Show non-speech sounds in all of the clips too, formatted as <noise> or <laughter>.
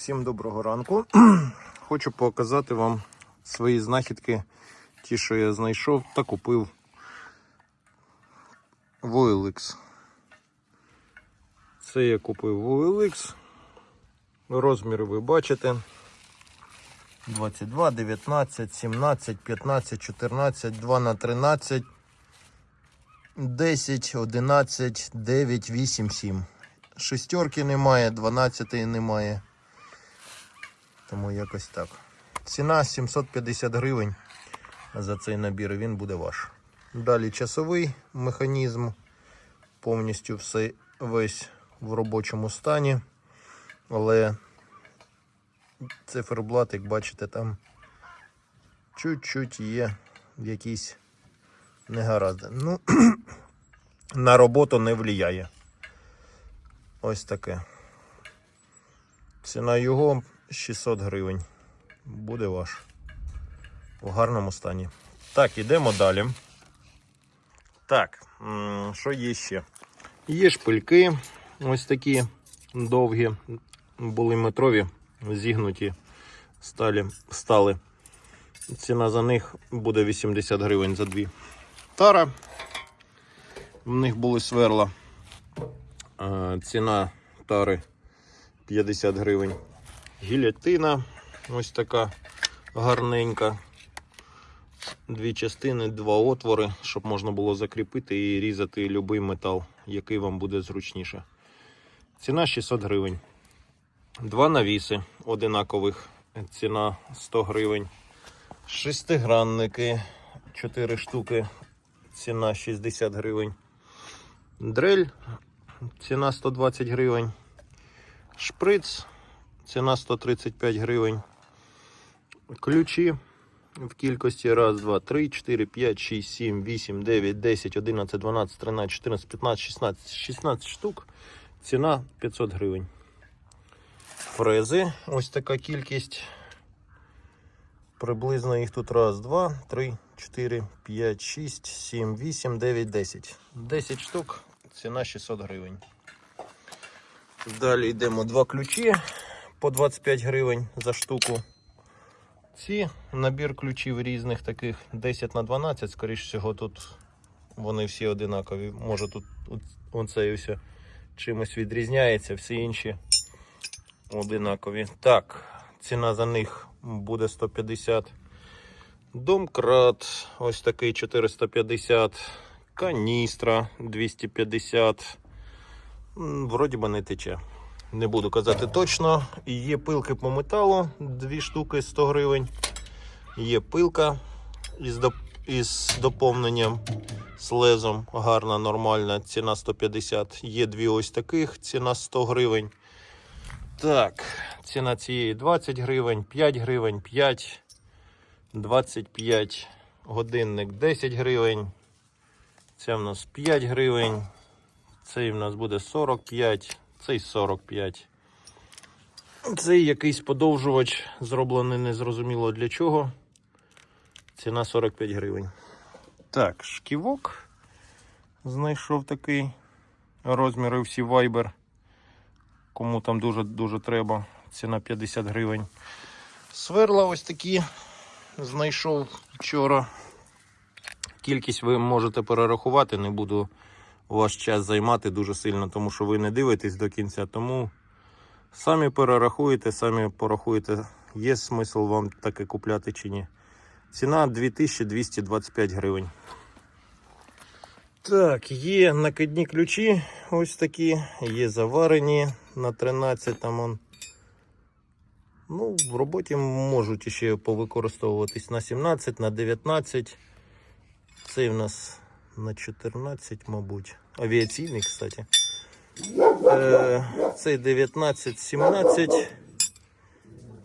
Всім доброго ранку. <clears throat> Хочу показати вам свої знахідки, ті, що я знайшов та купив в OLX. Це я купив в OLX. Розміри ви бачите. 22, 19, 17, 15, 14, 2 на 13, 10, 11, 9, 8, 7. Шестерки немає, 12 немає. Тому якось так. Ціна 750 гривень за цей набір, він буде ваш. Далі часовий механізм. Повністю все весь в робочому стані. Але циферблат, як бачите, там чуть-чуть є якісь негаразди. Ну, <clears throat> на роботу не впливає. Ось таке. Ціна його 600 гривень. Буде ваш. В гарному стані. Так, ідемо далі. Так, що є ще? Є шпильки, ось такі довгі, були метрові, зігнуті сталі, стали. Ціна за них буде 80 гривень за дві. Тара. В них були сверла. Ціна тари 50 гривень. Гілятина ось така гарненька. Дві частини, два отвори, щоб можна було закріпити і різати будь-який метал, який вам буде зручніше. Ціна 600 гривень. Два навіси одинакових. Ціна 100 гривень. Шестигранники 4 штуки. Ціна 60 гривень. Дрель. Ціна 120 гривень. Шприц. Ціна 135 гривень. Ключі в кількості 1, 2, 3, 4, 5, 6, 7, 8, 9, 10, 11, 12, 13, 14, 15, 16, 16 штук. Ціна 500 гривень. Фрези. Ось така кількість. Приблизно їх тут 1, 2, 3, 4, 5, 6, 7, 8, 9, 10. 10 штук. Ціна 600 гривень. Далі йдемо два ключі по 25 гривень за штуку. Ці набір ключів різних таких 10 на 12, скоріш всього, тут вони всі одинакові. Може тут оцей ось чимось відрізняється, всі інші одинакові. Так, ціна за них буде 150. Домкрат, ось такий 450, каністра 250. Вроді би не тече. Не буду казати точно. Є пилки по металу, дві штуки 100 гривень. Є пилка із, із доповненням з лезом. Гарна, нормальна, ціна 150. Є дві ось таких, ціна 100 гривень. Так, ціна цієї 20 гривень, 5 гривень, 5, 25 годинник 10 гривень. Це в нас 5 гривень. Цей в нас буде 45, цей 45. Цей якийсь подовжувач, зроблений незрозуміло для чого. Ціна 45 гривень. Так, шківок. Знайшов такий розміри всі Viber. Кому там дуже-дуже треба. Ціна 50 гривень. Сверла ось такі знайшов вчора. Кількість ви можете перерахувати, не буду ваш час займати дуже сильно, тому що ви не дивитесь до кінця. Тому самі перерахуєте, самі порахуєте, є смисл вам таке купляти чи ні. Ціна 2225 гривень. Так, є накидні ключі, ось такі, є заварені на 13 там он. Ну, в роботі можуть ще повикористовуватись на 17, на 19. Цей в нас на 14, мабуть. Авіаційний, кстати. Е, цей 19, 17,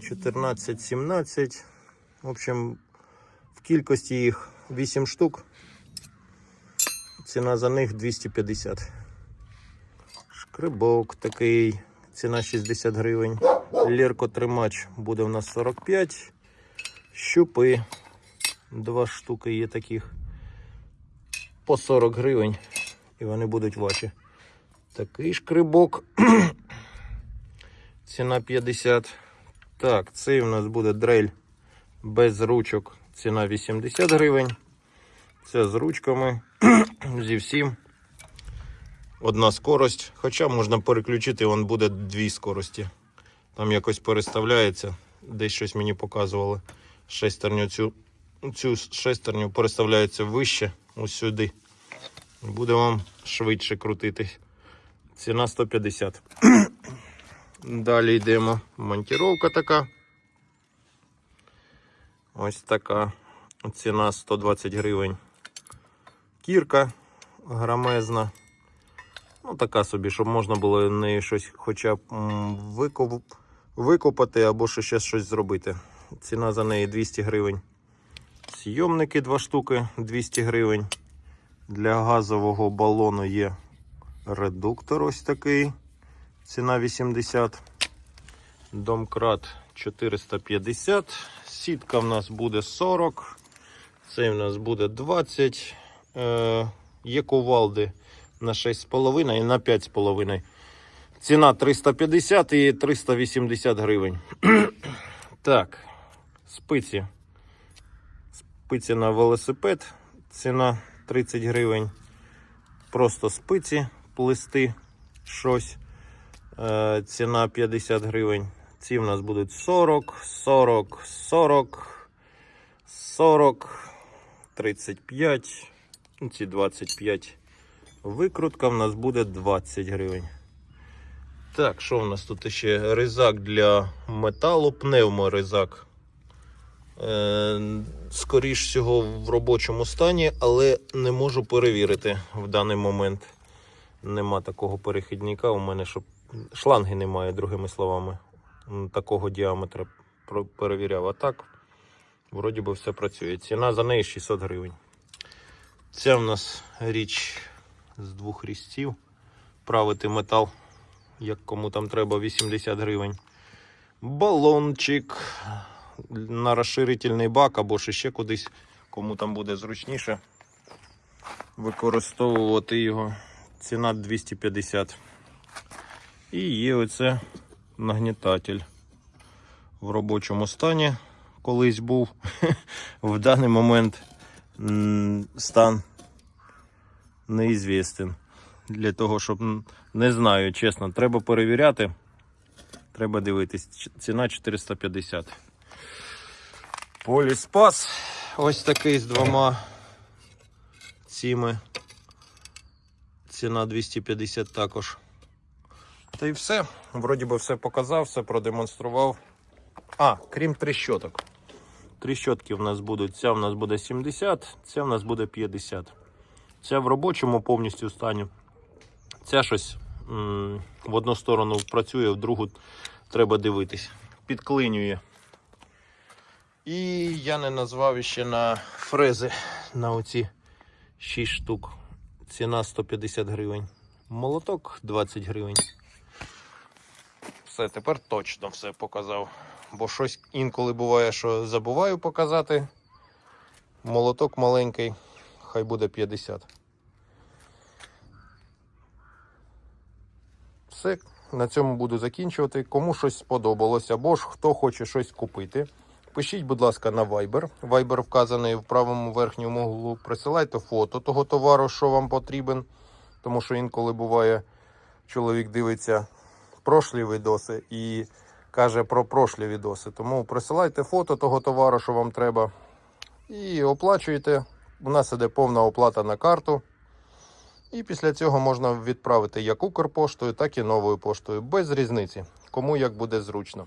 14, 17. В общем, в кількості їх 8 штук. Ціна за них 250. Шкрибок такий. Ціна 60 гривень. Леркотримач буде у нас 45. Щупи. Два штуки є таких. По 40 гривень. І вони будуть ваші. Такий шкрибок. <clears throat> Ціна 50. Так, цей у нас буде дрель без ручок. Ціна 80 гривень. Це з ручками. <clears throat> Зі всім. Одна скорость. Хоча можна переключити, вон буде дві скорості. Там якось переставляється. Десь щось мені показували. Шестерню цю, цю шестерню переставляється вище, ось сюди. Буде вам швидше крутитись. Ціна 150. Далі йдемо. Монтіровка така. Ось така. Ціна 120 гривень. Кірка грамезна. Ну, така собі, щоб можна було нею щось хоча б викопати або ще щось зробити. Ціна за неї 200 гривень. Сйомники два штуки 200 гривень. Для газового балону є редуктор ось такий. Ціна 80. Домкрат 450. Сітка в нас буде 40. Цей в нас буде 20. Е, є кувалди на 6,5 і на 5,5. Ціна 350 і 380 гривень. <clears throat> так, спиці. Спиці на велосипед. Ціна 30 гривень. Просто спиці плести щось. Е, ціна 50 гривень. Ці в нас будуть 40, 40, 40, 40, 35, ну, ці 25. Викрутка в нас буде 20 гривень. Так, що в нас тут ще? Ризак для металу, пневморизак. Е, скоріш всього в робочому стані, але не можу перевірити в даний момент. Нема такого перехідника у мене, щоб шланги немає, другими словами. Такого діаметра перевіряв. А так, вроді би все працює. Ціна за неї 600 гривень. Це в нас річ з двох різців. Правити метал, як кому там треба, 80 гривень. Балончик на розширительний бак або ще кудись, кому там буде зручніше використовувати його. Ціна 250. І є оце нагнітатель в робочому стані. Колись був. <laughs> В даний момент стан неізвістен. Для того, щоб не знаю, чесно, треба перевіряти. Треба дивитись. Ціна 450. Поліспас. Ось такий з двома цими. Ціна 250 також. Та й все. Вроді би все показав, все продемонстрував. А, крім тріщоток. Тріщотки в нас будуть. Ця в нас буде 70, ця в нас буде 50. Ця в робочому повністю стані. Ця щось м, в одну сторону працює, в другу треба дивитись. Підклинює. І я не назвав ще на фрези на оці 6 штук. Ціна 150 гривень. Молоток 20 гривень. Все, тепер точно все показав. Бо щось інколи буває, що забуваю показати. Молоток маленький, хай буде 50. Все, на цьому буду закінчувати. Кому щось сподобалось, або ж хто хоче щось купити. Пишіть, будь ласка, на Viber. Viber вказаний в правому верхньому углу. Присилайте фото того товару, що вам потрібен. Тому що інколи буває, чоловік дивиться прошлі відоси і каже про прошлі відоси. Тому присилайте фото того товару, що вам треба. І оплачуєте. У нас іде повна оплата на карту. І після цього можна відправити як Укрпоштою, так і новою поштою. Без різниці, кому як буде зручно.